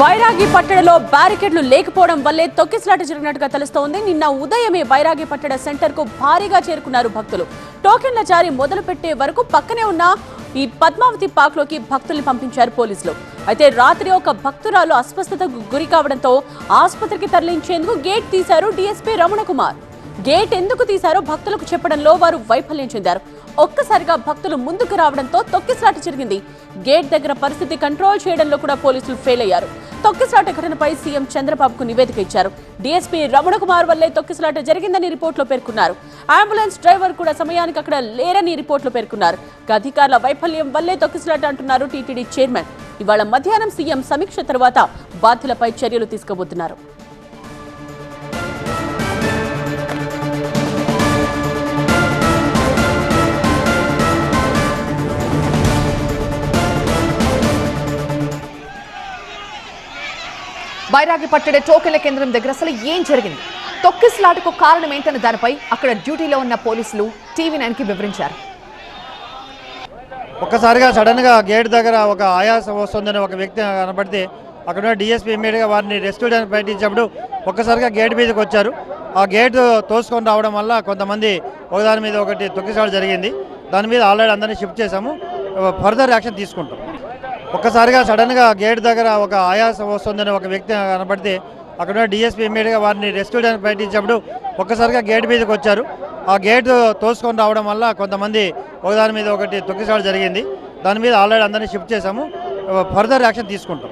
బైరాగి పట్టణలో బ్యారికేడ్లు లేకపోవడం వల్లే తొక్కిసలాట జరిగినట్టుగా తెలుస్తోంది. నిన్న ఉదయమే బైరాగి పట్టణ సెంటర్కు భారీగా చేరుకున్నారు భక్తులు. టోకెన్ల జారీ మొదలు పెట్టే వరకు పక్కనే ఉన్న ఈ పద్మావతి పార్క్లోకి భక్తుల్ని పంపించారు పోలీసులు. అయితే రాత్రి ఒక భక్తురాలు అస్వస్థతకు గురి కావడంతో ఆసుపత్రికి తరలించేందుకు గేట్ తీశారు డీఎస్పీ రమణ కుమార్ గేట్ ఎందుకు తీశారో భక్తులకు చెప్పడంలో వారు వైఫల్యం చెందారు. ఒక్కసారిగా భక్తులు ముందుకు రావడంతో తొక్కిసలాట జరిగింది. గేట్ దగ్గర పరిస్థితి కంట్రోల్ చేయడంలో కూడా పోలీసులు ఫెయిల్ అయ్యారు. తొక్కిసలాట ఘటనపై సీఎం చంద్రబాబుకు నివేదిక ఇచ్చారు. డీఎస్పీ రమణ కుమార్ వల్లే తొక్కిసలాట జరిగిందని రిపోర్టులో పేర్కొన్నారు. అంబులెన్స్ డ్రైవర్ కూడా సమయానికి అక్కడ లేరని రిపోర్టులో పేర్కొన్నారు. అధికారుల వైఫల్యం వల్లే తొక్కిసలాట అంటున్నారు టీటీడీ చైర్మన్. ఇవాళ మధ్యాహ్నం సీఎం సమీక్ష తర్వాత బాధ్యులపై చర్యలు తీసుకోబోతున్నారు. బైరాగి పట్టడే టోకెల కేంద్రం దగ్గర అసలు ఏం జరిగింది? తొక్కిసలాటకు కారణం ఏంటన్న దానిపై అక్కడ డ్యూటీలో ఉన్న పోలీసులు టీవీ నైన్కి వివరించారు. ఒక్కసారిగా సడన్గా గేట్ దగ్గర ఒక ఆయాసం వస్తుందని ఒక వ్యక్తి కనబడితే అక్కడ ఉన్న డిఎస్పీ ఇమ్మీడియట్గా వారిని రెస్క్యూ చేయడానికి ప్రయత్నించినప్పుడు ఒక్కసారిగా గేట్ మీదకి వచ్చారు. ఆ గేట్ తోసుకొని రావడం వల్ల కొంతమంది ఒకదాని మీద ఒకటి తొక్కిసాడు జరిగింది. దాని మీద ఆల్రెడీ అందరినీ షిఫ్ట్ చేశాము. ఫర్దర్ యాక్షన్ తీసుకుంటాం. ఒక్కసారిగా సడన్గా గేట్ దగ్గర ఒక ఆయాసం వస్తుందని ఒక వ్యక్తి కనబడితే అక్కడ ఉన్న డిఎస్పీ ఇమ్మీడియట్గా వారిని రెస్క్యూ చేయడానికి ప్రయత్నించినప్పుడు ఒక్కసారిగా గేట్ మీదకి వచ్చారు. ఆ గేట్ తోసుకొని రావడం వల్ల కొంతమంది ఒకదాని మీద ఒకటి తొక్కిసాడు జరిగింది. దాని మీద ఆల్రెడీ అందరినీ షిఫ్ట్ చేశాము. ఫర్దర్ యాక్షన్ తీసుకుంటాం.